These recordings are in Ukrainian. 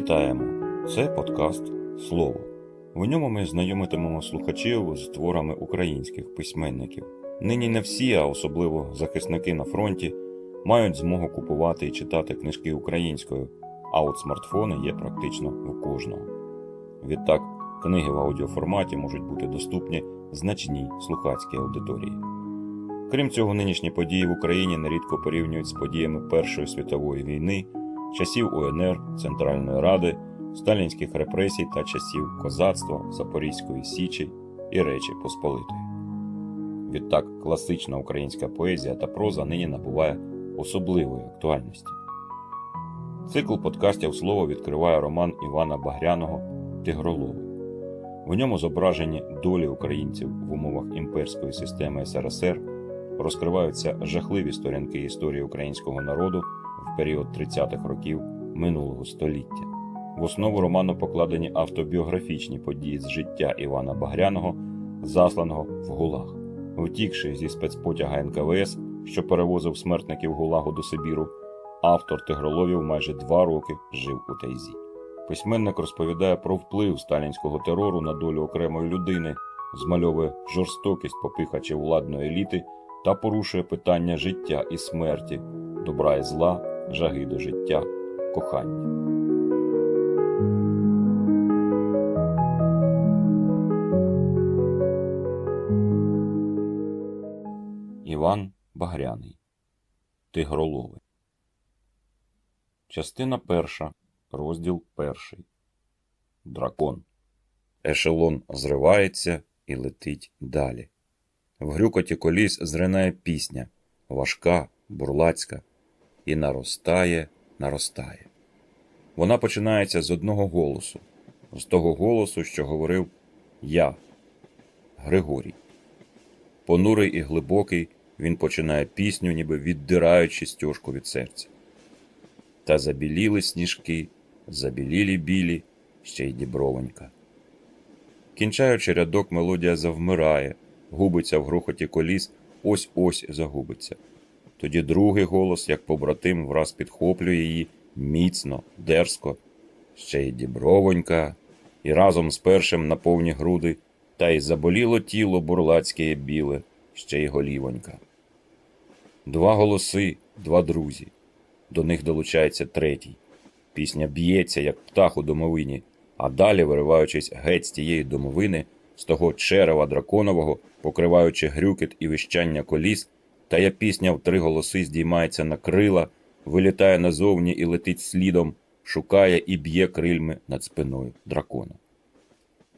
Вітаємо! Це подкаст Слово. В ньому ми знайомитимемо слухачів з творами українських письменників. Нині не всі, а особливо захисники на фронті, мають змогу купувати і читати книжки українською, а от смартфони є практично у кожного. Відтак, книги в аудіоформаті можуть бути доступні значній слухацькій аудиторії. Крім цього, нинішні події в Україні нерідко порівнюють з подіями Першої світової війни, часів УНР, Центральної Ради, сталінських репресій та часів козацтва, Запорізької Січі і Речі Посполитої. Відтак, класична українська поезія та проза нині набуває особливої актуальності. Цикл подкастів слово відкриває роман Івана Багряного Тигролови. В ньому зображені долі українців в умовах імперської системи СРСР, розкриваються жахливі сторінки історії українського народу в період 30-х років минулого століття. В основу роману покладені автобіографічні події з життя Івана Багряного, засланого в Гулаг. Втікши зі спецпотяга НКВС, що перевозив смертників Гулагу до Сибіру, автор Тигроловів майже два роки жив у Тайзі. Письменник розповідає про вплив сталінського терору на долю окремої людини, змальовує жорстокість попихачів владної еліти та порушує питання життя і смерті, добра і зла, жаги до життя, кохання. Іван Багряний. Тигролови. Частина перша Розділ перший. Дракон. Ешелон зривається і летить далі. В грюкоті коліс зринає пісня. Важка, бурлацька, і наростає, наростає. Вона починається з одного голосу, з того голосу, що говорив Я, Григорій. Понурий і глибокий, він починає пісню, ніби віддираючи стяжку від серця. Та забіліли сніжки, забілілі білі, ще й дібровонька. Кінчаючи рядок, мелодія завмирає, губиться в грохоті коліс, ось ось загубиться. Тоді другий голос, як побратим, враз підхоплює її міцно, дерзко, ще й дібровонька, і разом з першим на повні груди, та й заболіло тіло бурлацьке біле, ще й голівонька. Два голоси, два друзі. До них долучається третій. Пісня б'ється, як птах у домовині, а далі, вириваючись геть з тієї домовини, з того черева драконового, покриваючи грюкіт і вищання коліс, тая пісня в три голоси здіймається на крила, вилітає назовні і летить слідом, шукає і б'є крильми над спиною дракона.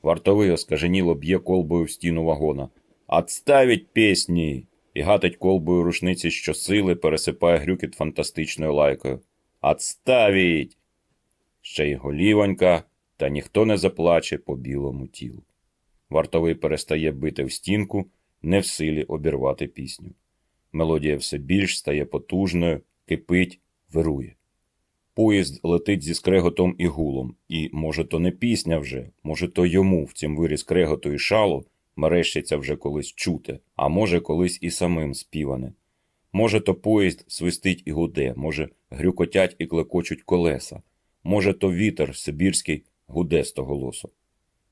Вартовий оскаженіло б'є колбою в стіну вагона. «Отставить пісні! і гатить колбою рушниці щосили, пересипає грюкіт фантастичною лайкою. «Отставіть!» Ще й голівонька, та ніхто не заплаче по білому тілу. Вартовий перестає бити в стінку, не в силі обірвати пісню. Мелодія все більш стає потужною, кипить, вирує. Поїзд летить зі скреготом і гулом, і, може, то не пісня вже, може, то йому в цім вирі скреготу і шалу мерещиться вже колись чуте, а може, колись і самим співане. Може, то поїзд свистить і гуде, може, грюкотять і клекочуть колеса, може, то вітер сибірський гуде з того голосу.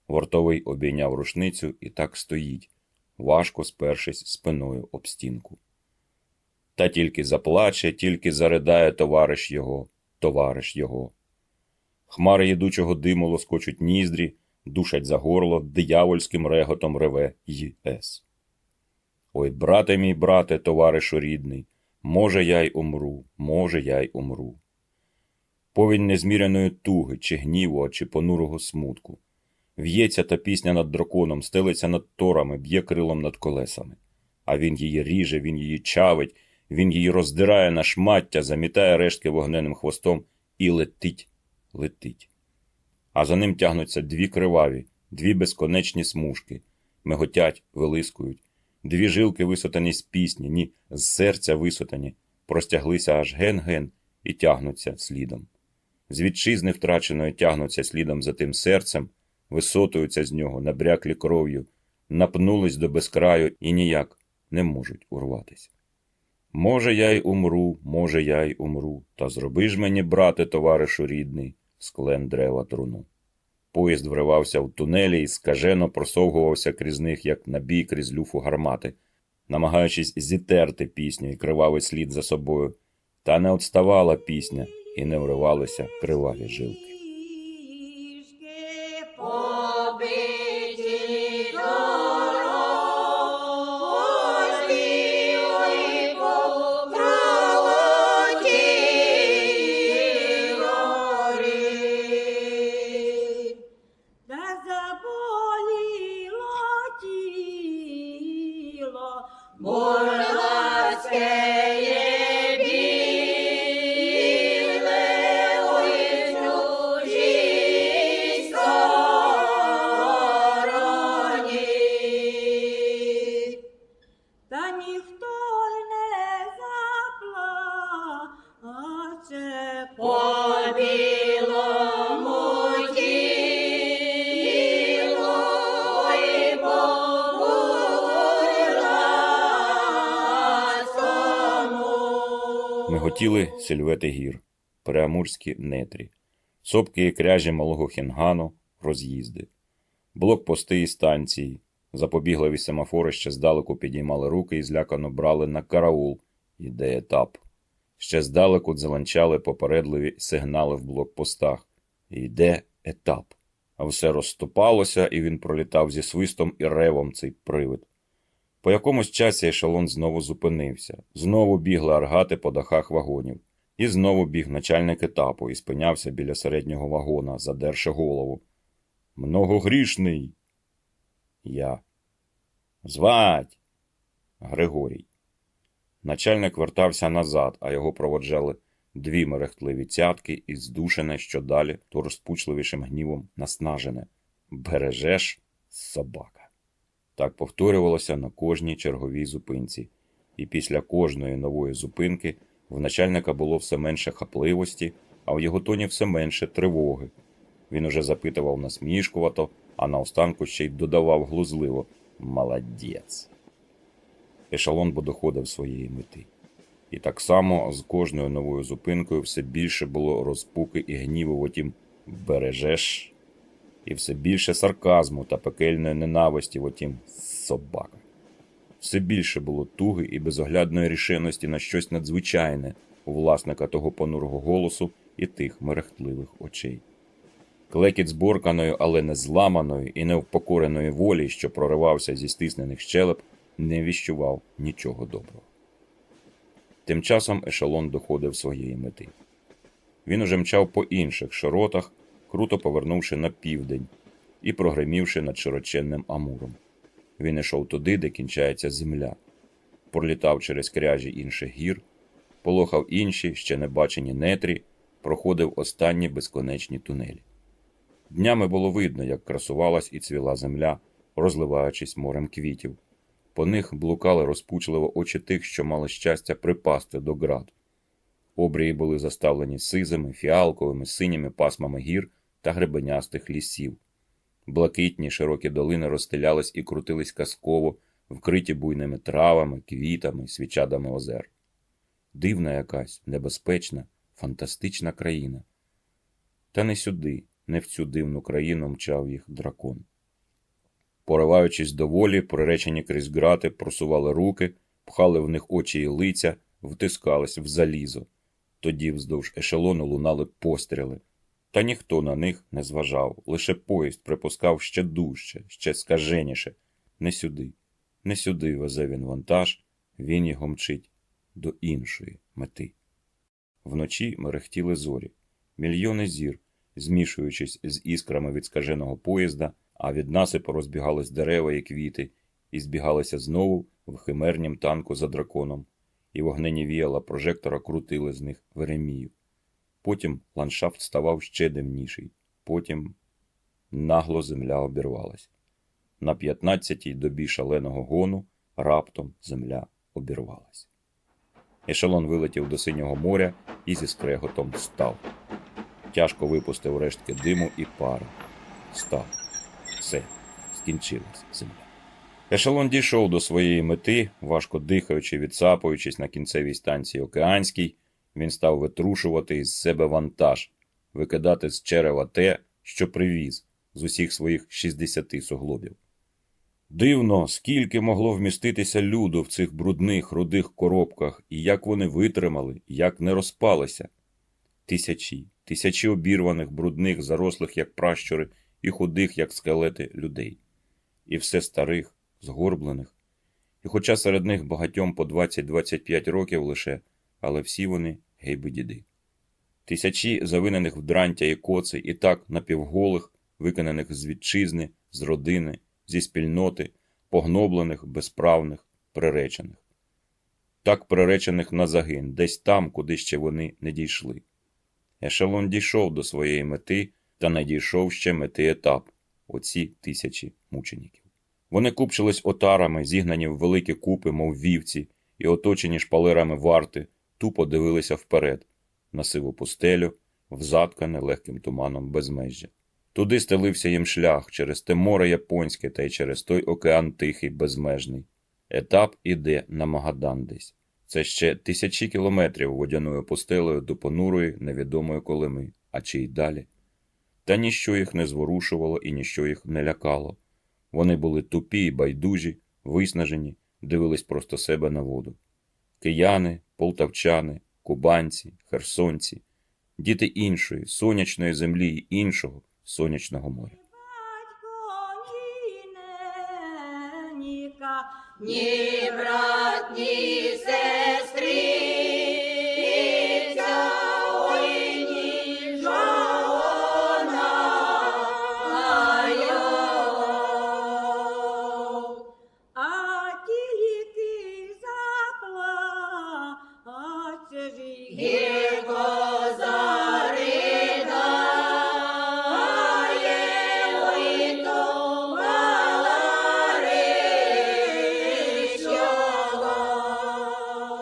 Вартовий обійняв рушницю і так стоїть, важко спершись спиною об стінку. Та тільки заплаче, тільки заридає товариш його, товариш його. Хмари їдучого диму лоскочуть ніздрі, душать за горло, диявольським реготом реве й.с. Ой, брате мій брате, товаришу рідний, може, я й умру, може, я й умру. Повінь незміряної туги, чи гніву, чи понурого смутку. В'ється та пісня над драконом, стелиться над торами, б'є крилом над колесами. А він її ріже, він її чавить, він її роздирає на шмаття, замітає рештки вогненним хвостом і летить, летить. А за ним тягнуться дві криваві, дві безконечні смужки, миготять, вилискують, дві жилки висотані з пісні, ні, з серця висотані, простяглися аж ген-ген і тягнуться слідом. З вітчизни втраченої тягнуться слідом за тим серцем, висотуються з нього, набряклі кров'ю, напнулись до безкраю і ніяк не можуть урватися. Може, я й умру, може, я й умру, та зроби ж мені, брате, товаришу рідний, з клен дерева труну. Поїзд вривався в тунелі і скажено просовгувався крізь них, як набій крізь люфу гармати, намагаючись зітерти пісню і кривавий слід за собою. Та не отставала пісня і не вривалися криваві жилки. Ніхто не заплаче. Миготіли сільвети гір, переамурські нетрі, сопки і кряжі малого хінгану, роз'їзди, блокпости і станції, запобігливі семафори ще здалеку підіймали руки і злякано брали на караул. Іде етап. Ще здалеку дзеленчали попередливі сигнали в блокпостах. Йде етап. А все розступалося, і він пролітав зі свистом і ревом цей привид. По якомусь часі ешелон знову зупинився, знову бігли аргати по дахах вагонів, і знову біг начальник етапу і спинявся біля середнього вагона, задерши голову. Многогрішний. Я. Звать. Григорій. Начальник вертався назад, а його проводжали дві мерехтливі цятки і здушене, що далі, то розпучливішим гнівом наснажене. Бережеш собака. Так повторювалося на кожній черговій зупинці, і після кожної нової зупинки в начальника було все менше хапливості, а в його тоні все менше тривоги. Він уже запитував насмішкувато, а наостанку ще й додавав глузливо Молодець. Ешелон бо доходив своєї мети. І так само з кожною новою зупинкою все більше було розпуки і гніву, втім, бережеш, і все більше сарказму та пекельної ненависті, втім, собака. Все більше було туги і безоглядної рішеності на щось надзвичайне у власника того понурого голосу і тих мерехтливих очей. Клекіт зборканої, але не зламаної і невпокореної волі, що проривався зі стиснених щелеп, не віщував нічого доброго. Тим часом ешелон доходив своєї мети. Він уже мчав по інших широтах, круто повернувши на південь і прогремівши над широченним Амуром. Він ішов туди, де кінчається земля, пролітав через кряжі інших гір, полохав інші, ще не бачені нетрі, проходив останні безконечні тунелі. Днями було видно, як красувалась і цвіла земля, розливаючись морем квітів. По них блукали розпучливо очі тих, що мали щастя припасти до град. Обрії були заставлені сизими, фіалковими, синіми пасмами гір та гребенястих лісів. Блакитні широкі долини розстелялись і крутились казково, вкриті буйними травами, квітами, свічадами озер. Дивна якась, небезпечна, фантастична країна. Та не сюди, не в цю дивну країну мчав їх дракон. Пориваючись до волі, приречені крізь грати, просували руки, пхали в них очі і лиця, втискались в залізо. Тоді вздовж ешелону лунали постріли. Та ніхто на них не зважав, лише поїзд припускав ще дужче, ще скаженіше. Не сюди, не сюди везе він вантаж, він його мчить до іншої мети. Вночі мерехтіли зорі, мільйони зір, змішуючись з іскрами від скаженого поїзда, а від насипу розбігались дерева і квіти, і збігалися знову в химернім танку за драконом, і вогнені віяла прожектора крутили з них Веремію. Потім ландшафт ставав ще дивніший. Потім нагло земля обірвалась. На п'ятнадцятій добі шаленого гону раптом земля обірвалась. Ешелон вилетів до синього моря і зі скреготом став. Тяжко випустив рештки диму і пари. Став. Все, скінчилась земля. Ешелон дійшов до своєї мети, важко дихаючи, відсапуючись на кінцевій станції Океанській, він став витрушувати із себе вантаж. викидати з черева те, що привіз з усіх своїх 60 суглобів. Дивно, скільки могло вміститися люду в цих брудних рудих коробках, і як вони витримали, як не розпалися. Тисячі, тисячі обірваних, брудних, зарослих, як пращури, і худих, як скелети людей. І все старих, згорблених. І хоча серед них багатьом по 20-25 років лише, але всі вони гейби-діди. Тисячі завинених в дрантя і коци, і так напівголих, виконаних з вітчизни, з родини, зі спільноти, погноблених, безправних, приречених. Так приречених на загин, десь там, куди ще вони не дійшли. Ешелон дійшов до своєї мети та не дійшов ще мети етап оці тисячі мучеників. Вони купчились отарами, зігнані в великі купи, мов вівці, і оточені шпалерами варти, тупо дивилися вперед, на сиву пустелю, в заткане легким туманом безмежжя. Туди стелився їм шлях через те море японське та й через той океан тихий, безмежний. Етап іде на Магадан десь. Це ще тисячі кілометрів водяною пустелею до понурої, невідомої колими, а чи й далі. Та ніщо їх не зворушувало і ніщо їх не лякало. Вони були тупі й байдужі, виснажені, дивились просто себе на воду. Кияни, полтавчани, кубанці, херсонці, діти іншої, сонячної землі й іншого сонячного моря. Ні брат, ні сестриця,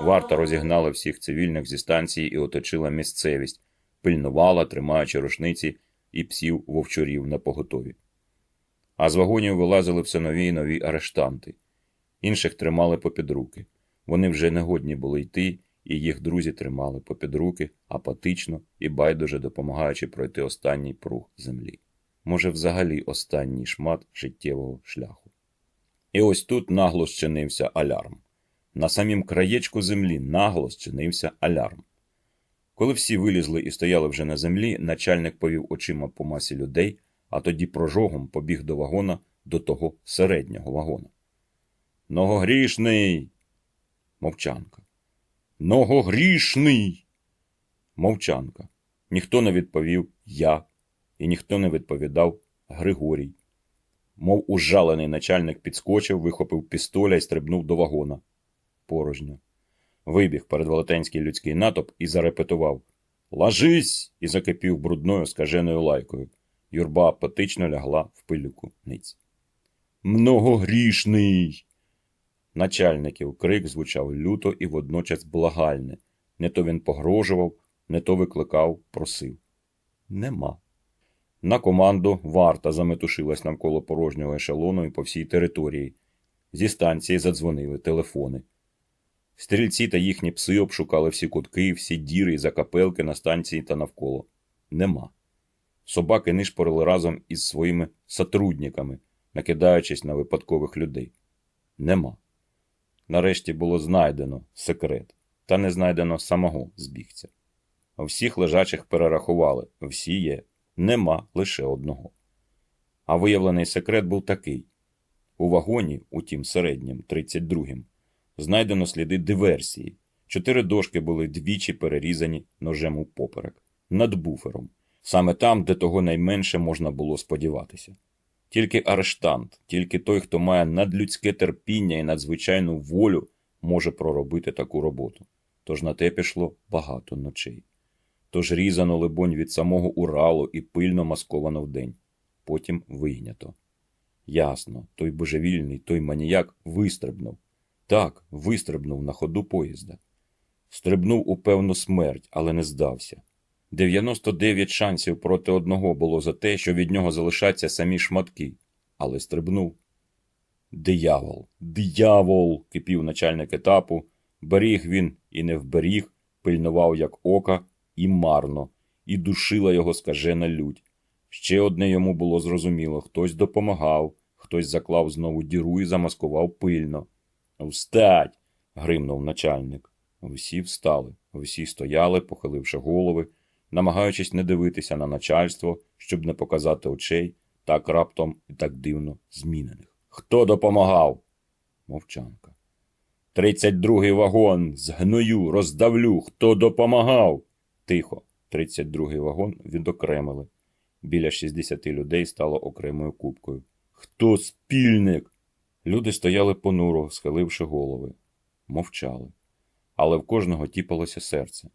Варта розігнала всіх цивільних зі станції і оточила місцевість, пильнувала, тримаючи рушниці і псів вовчурів на поготові. А з вагонів вилазили все нові й нові арештанти. Інших тримали попід руки. Вони вже не годні були йти, і їх друзі тримали попід руки, апатично і байдуже допомагаючи пройти останній пруг землі. Може, взагалі останній шмат життєвого шляху. І ось тут нагло зчинився алярм. На самім краєчку землі нагло зчинився алярм. Коли всі вилізли і стояли вже на землі, начальник повів очима по масі людей, а тоді прожогом побіг до вагона, до того середнього вагона. Ногогрішний. Мовчанка. Ногогрішний. Мовчанка. Ніхто не відповів я, і ніхто не відповідав Григорій. Мов ужалений начальник підскочив, вихопив пістоля і стрибнув до вагона. Порожньо. Вибіг перед велетенський людський натовп і зарепетував Ложись! і закипів брудною скаженою лайкою. Юрба апатично лягла в пилюку ниць. Многогрішний. Начальників крик звучав люто і водночас благальне. Не то він погрожував, не то викликав, просив. Нема. На команду варта заметушилась навколо порожнього ешелону і по всій території. Зі станції задзвонили телефони. Стрільці та їхні пси обшукали всі кутки, всі діри і закапелки на станції та навколо. Нема. Собаки нишпорили разом із своїми сотрудниками, накидаючись на випадкових людей. Нема. Нарешті було знайдено секрет, та не знайдено самого збігця. Всіх лежачих перерахували, всі є, нема лише одного. А виявлений секрет був такий: у вагоні, у тім середнім, 32-м, знайдено сліди диверсії. Чотири дошки були двічі перерізані ножем у поперек, над буфером, саме там, де того найменше можна було сподіватися. Тільки арештант, тільки той, хто має надлюдське терпіння і надзвичайну волю, може проробити таку роботу. Тож на те пішло багато ночей. Тож різано, либонь, від самого Уралу і пильно масковано вдень, потім вийнято. Ясно, той божевільний, той маніяк вистрибнув. Так, вистрибнув на ходу поїзда. Стрибнув у певну смерть, але не здався. 99 шансів проти одного було за те, що від нього залишаться самі шматки, але стрибнув. Диявол, диявол! кипів начальник етапу. Беріг він і не вберіг, пильнував як ока, і марно, і душила його скажена лють. Ще одне йому було зрозуміло: хтось допомагав, хтось заклав знову діру і замаскував пильно. Встать! гримнув начальник. Всі встали, всі стояли, похиливши голови, намагаючись не дивитися на начальство, щоб не показати очей, так раптом і так дивно змінених. Хто допомагав? Мовчанка. Тридцять другий вагон, згною, роздавлю, хто допомагав? Тихо. Тридцять другий вагон відокремили. Біля 60 людей стало окремою купкою. Хто спільник? Люди стояли понуро, схиливши голови, мовчали. Але в кожного тіпалося серце.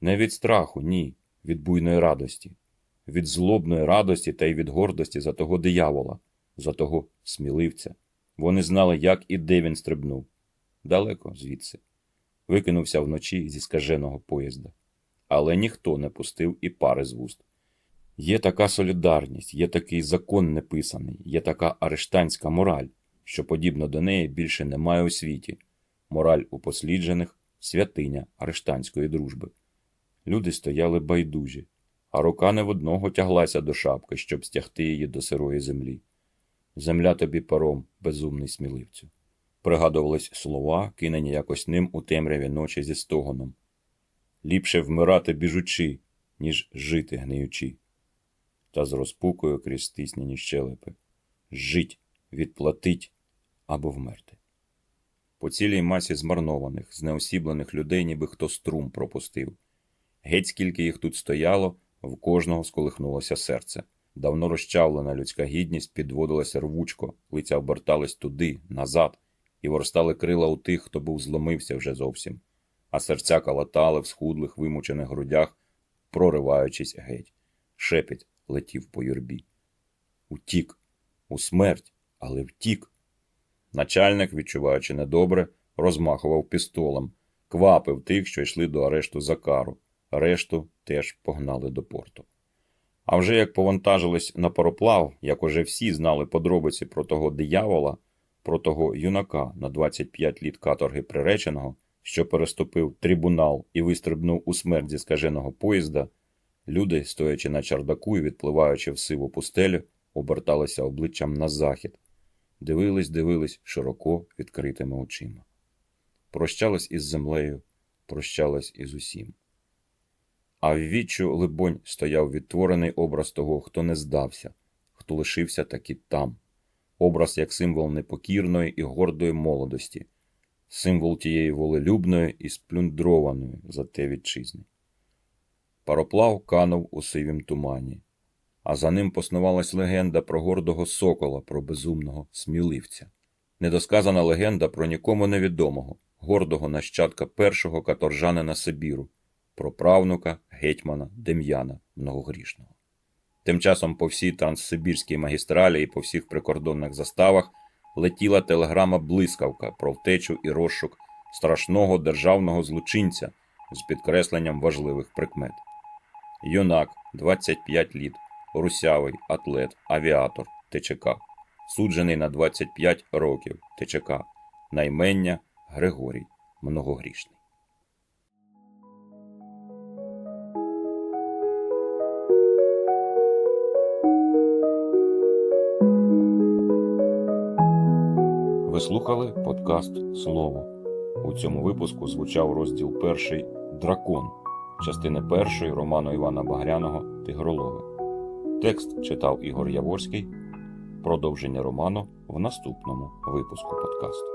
Не від страху, ні, від буйної радості, від злобної радості та й від гордості за того диявола, за того сміливця. Вони знали, як і де він стрибнув. Далеко звідси. Викинувся вночі зі скаженого поїзда. Але ніхто не пустив і пари з вуст. Є така солідарність, є такий закон неписаний, є така арештанська мораль, що подібно до неї більше немає у світі. Мораль у посліджених святиня арештанської дружби. Люди стояли байдужі, а рука не в одного тяглася до шапки, щоб стягти її до сирої землі. Земля тобі паром, безумний сміливцю. Пригадувались слова, кинені якось ним у темряві ночі зі стогоном. Ліпше вмирати біжучи, ніж жити гниючи. Та з розпукою крізь стиснені щелепи. Жить, відплатить або вмерти. По цілій масі змарнованих, знеосіблених людей, ніби хто струм пропустив. Геть скільки їх тут стояло, в кожного сколихнулося серце. Давно розчавлена людська гідність підводилася рвучко, лиця обертались туди, назад, і ворстали крила у тих, хто був зломився вже зовсім, а серця калатали в схудлих вимучених грудях, прориваючись геть. Шепіт летів по юрбі. Утік, у смерть, але втік. Начальник, відчуваючи недобре, розмахував пістолем, квапив тих, що йшли до арешту за кару. Решту теж погнали до порту. А вже як повантажились на пароплав, як уже всі знали подробиці про того диявола, про того юнака на 25 літ каторги приреченого, що переступив трибунал і вистрибнув у смерть зі скаженого поїзда, люди, стоячи на чардаку і відпливаючи в сиву пустелю, оберталися обличчям на захід, дивились, дивились широко відкритими очима. Прощались із землею, прощались із усім. А в віччю, либонь, стояв відтворений образ того, хто не здався, хто лишився таки там, образ як символ непокірної і гордої молодості, символ тієї волелюбної і сплюндрованої за те вітчизни. Пароплав канув у сивім тумані, а за ним поснувалась легенда про гордого сокола, про безумного сміливця, недосказана легенда про нікому невідомого, гордого нащадка першого каторжанина Сибіру, про правнука гетьмана Дем'яна Многогрішного. Тим часом по всій транссибірській магістралі і по всіх прикордонних заставах летіла телеграма блискавка про втечу і розшук страшного державного злочинця з підкресленням важливих прикмет. Юнак, 25 літ, русявий, атлет, авіатор, ТЧК, суджений на 25 років ТЧК, наймення Григорій Многогрішний. Ви слухали подкаст Слово. У цьому випуску звучав розділ перший Дракон частини першої роману Івана Багряного Тигролове. Текст читав Ігор Яворський. Продовження роману в наступному випуску подкасту.